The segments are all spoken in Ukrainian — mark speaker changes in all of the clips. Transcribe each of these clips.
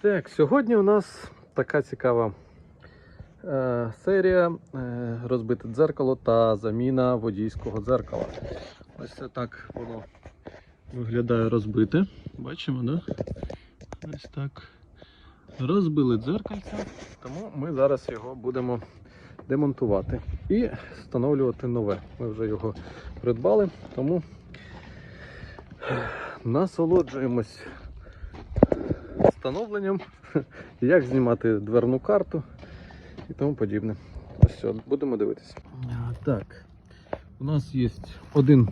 Speaker 1: Так, сьогодні у нас така цікава е, серія е, розбите дзеркало та заміна водійського дзеркала. Ось це так воно виглядає розбите. Бачимо, да? Ось так. Розбили дзеркальце, тому ми зараз його будемо демонтувати і встановлювати нове. Ми вже його придбали, тому насолоджуємось встановленням, як знімати дверну карту і тому подібне. Ось все, будемо дивитися. Так, у нас є один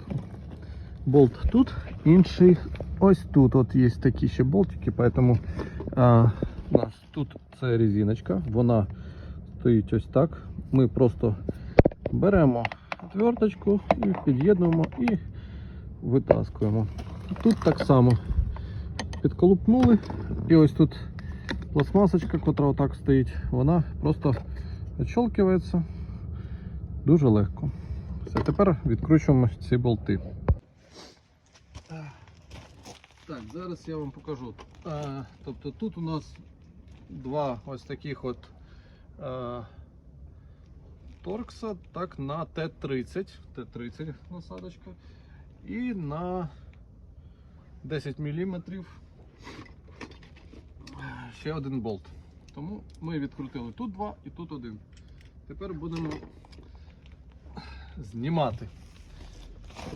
Speaker 1: болт тут, інший ось тут. От є такі ще болтики, поэтому а, у нас тут це резиночка, вона стоїть ось так. Ми просто беремо отверточку і під'єднуємо і витаскуємо. Тут так само підколупнули. І ось тут пластмасочка, котра отак стоїть, вона просто відщолкується дуже легко. Все, тепер відкручуємо ці болти. Так, зараз я вам покажу. Тобто тут у нас два ось таких от торкса, так, на Т-30, Т-30 насадочка. І на 10 мм ще один болт. Тому ми відкрутили тут два і тут один. Тепер будемо знімати.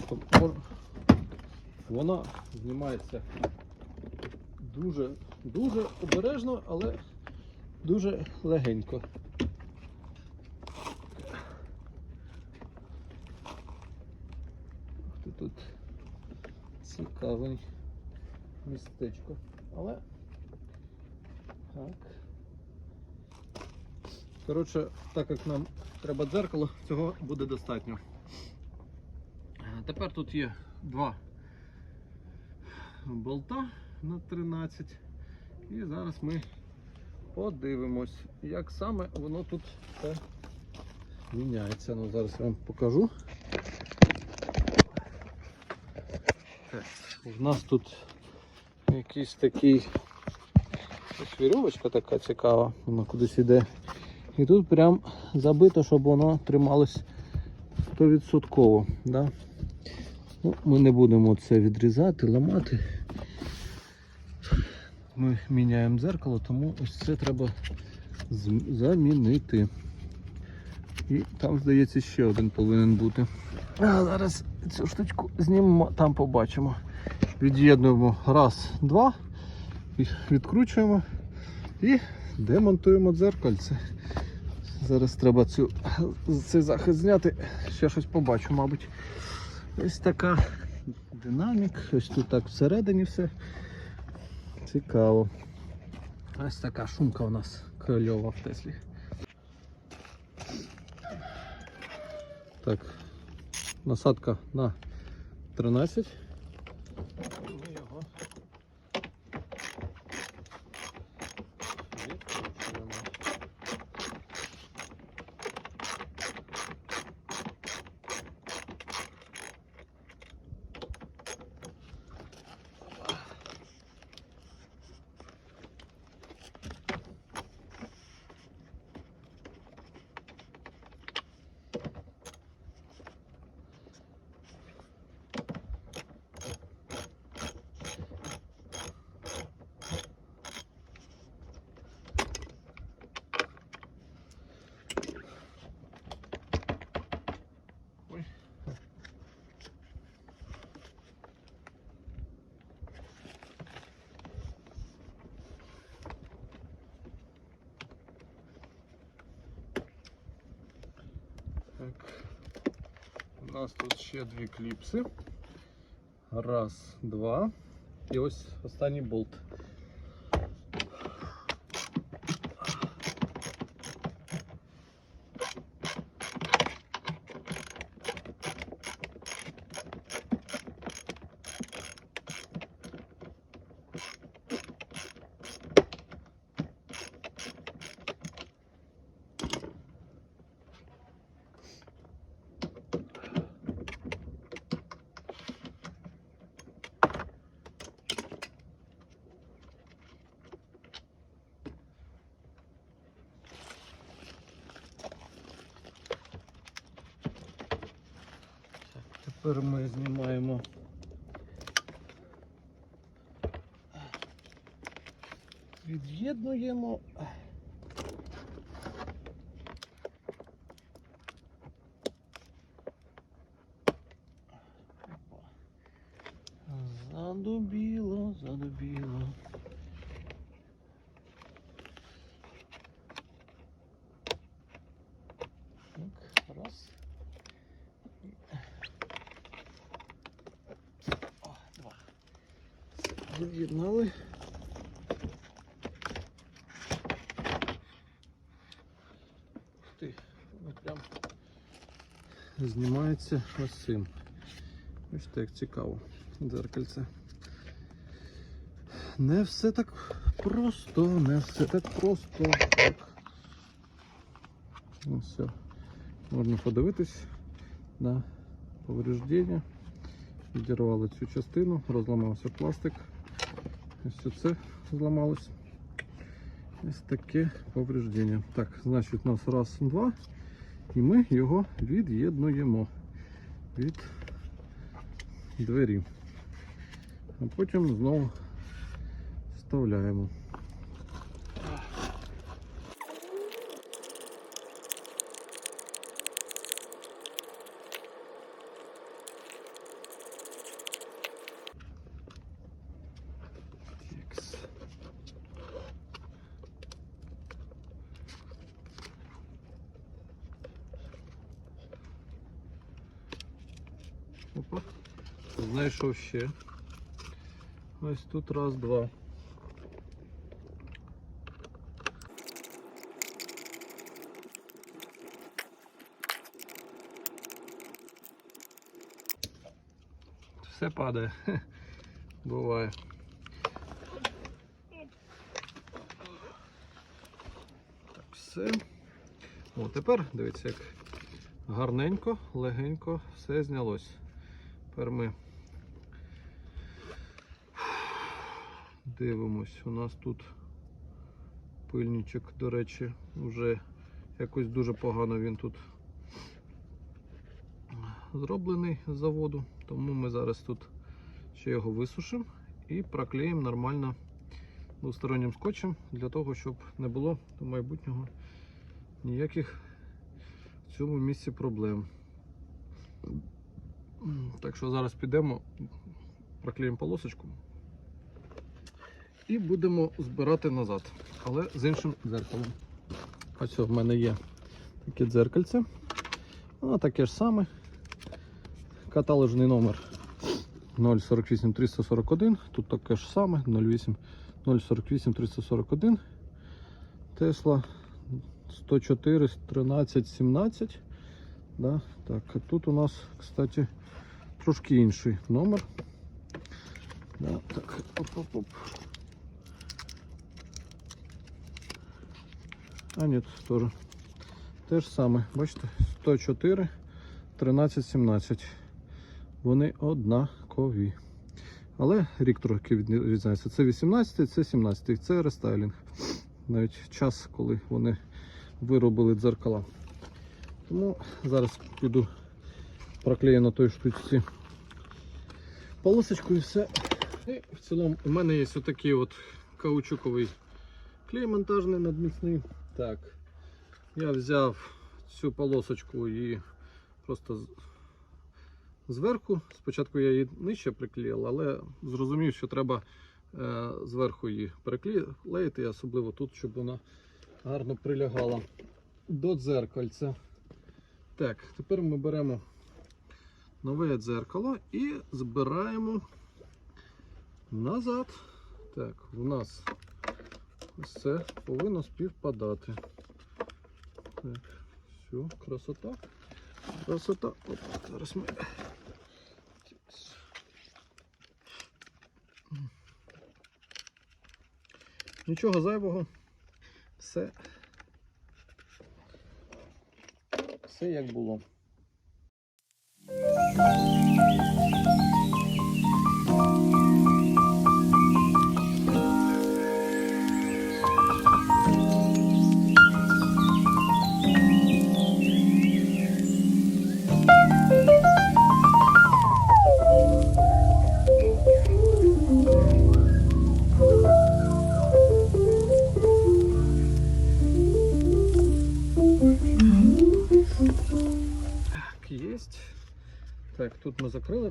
Speaker 1: Тобто вона знімається дуже, дуже обережно, але дуже легенько. Тут цікаве містечко. Але так. Коротше, так як нам треба дзеркало, цього буде достатньо. Е, Тепер тут є два болта на 13. І зараз ми подивимось, як саме воно тут все міняється. Ну, зараз я вам покажу. У нас тут якийсь такий ось вірьовочка така цікава, вона кудись іде. І тут прям забито, щоб воно трималось 100%. Да? Ну, ми не будемо це відрізати, ламати. Ми міняємо дзеркало, тому ось це треба замінити. І там, здається, ще один повинен бути. А зараз цю штучку знімемо, там побачимо. Від'єднуємо раз, два, відкручуємо і демонтуємо дзеркальце. Зараз треба цю, цей захист зняти, ще щось побачу, мабуть. Ось така динамік, ось тут так всередині все. Цікаво. Ось така шумка у нас кльова в Теслі. Так, насадка на 13. Ми його відкручуємо. Ой. Так. У нас тут ще дві кліпси. Раз, два. І ось останній болт. Тепер ми знімаємо. Від'єднуємо. Задубіло, задубіло. Так, раз. О, два. Від'єднали. Ти, воно прям знімається ось цим. Бачите, як цікаво. Дзеркальце. Не все так просто, не все так просто. Так. Ну, все. Можна подивитись на повреждення. Відірвали цю частину, розламався пластик. Ось це зламалось. Ось таке повреждення. Так, значить у нас раз, два. І ми його від'єднуємо від двері. А потім знову вставляємо. Знайшов ще. Ось тут раз, два. Все падає. Буває. Так, все. О, тепер дивіться, як гарненько, легенько все знялось. Тепер ми дивимось. У нас тут пильничок, до речі, вже якось дуже погано він тут зроблений з заводу. Тому ми зараз тут ще його висушимо і проклеїмо нормально двостороннім скотчем для того, щоб не було до майбутнього ніяких в цьому місці проблем. Так що зараз підемо, проклеїмо полосочку і будемо збирати назад, але з іншим дзеркалом. Ось в мене є таке дзеркальце. Воно таке ж саме. Каталожний номер 048 341. Тут таке ж саме 08 048 341. Тесла 104 13 17. Да, так, а тут у нас, кстати, трошки інший номер. Да, так, оп-оп-оп. А ні, теж. Те ж саме, бачите, 104 13 17. Вони однакові. Але рік трохи відрізняється. Це 18, це 17, це рестайлінг. Навіть час, коли вони виробили дзеркала. Тому зараз піду проклею на той штучці полосочку і все. І в цілому у мене є отакий от каучуковий клей монтажний надміцний. Так, я взяв цю полосочку і просто зверху. Спочатку я її нижче приклеїв, але зрозумів, що треба е, зверху її переклеїти, і особливо тут, щоб вона гарно прилягала до дзеркальця. Так, тепер ми беремо нове дзеркало і збираємо назад. Так, у нас це повинно співпадати. Так, все, красота. Красота. Оп, зараз ми. Нічого зайвого. Все. Все як було.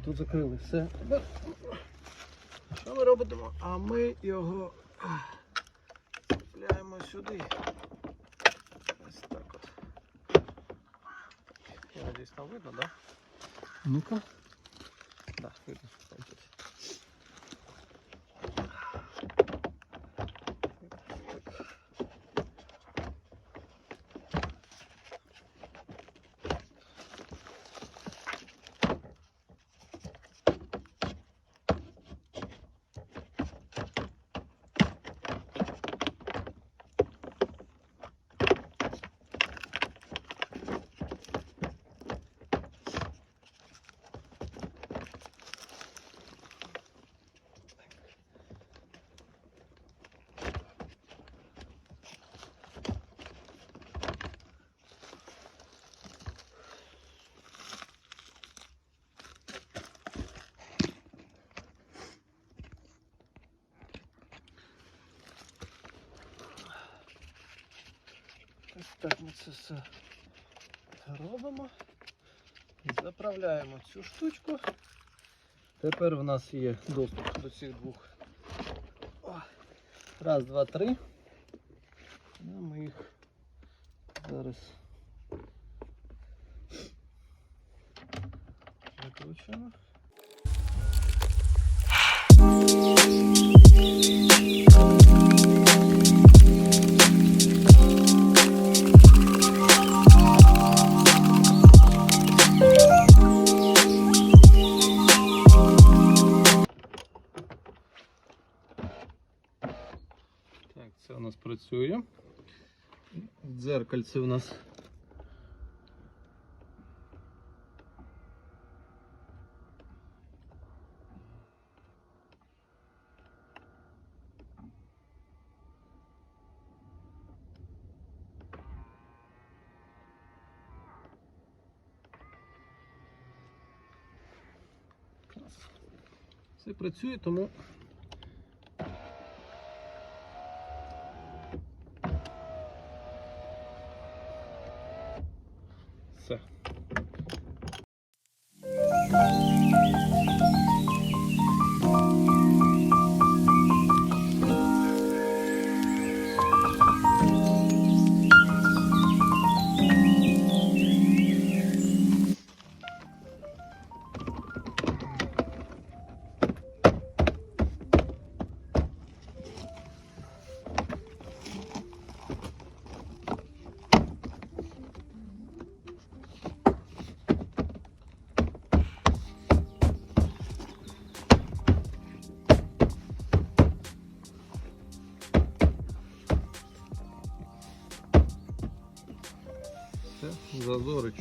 Speaker 1: Тут закрили. Все. Що ми робимо? А ми його цепляємо сюди. Ось так от. Я надіюсь, там видно, так? Да? Ну-ка. Так, видно. Ось так ми це все робимо. Заправляємо цю штучку. Тепер в нас є доступ до цих двох. Раз, два, три. Дзеркальце у нас. Все працює, тому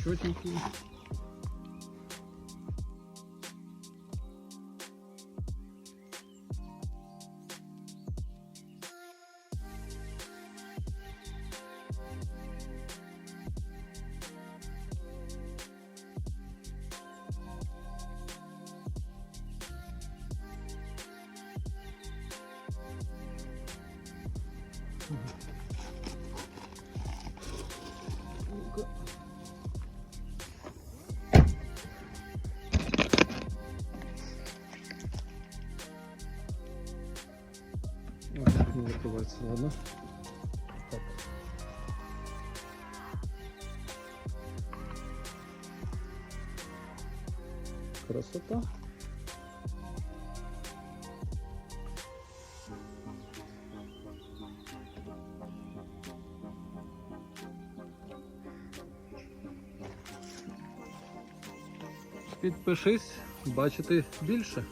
Speaker 1: Shorty. Ладно. Так. Красота. Підпишись, бачити більше.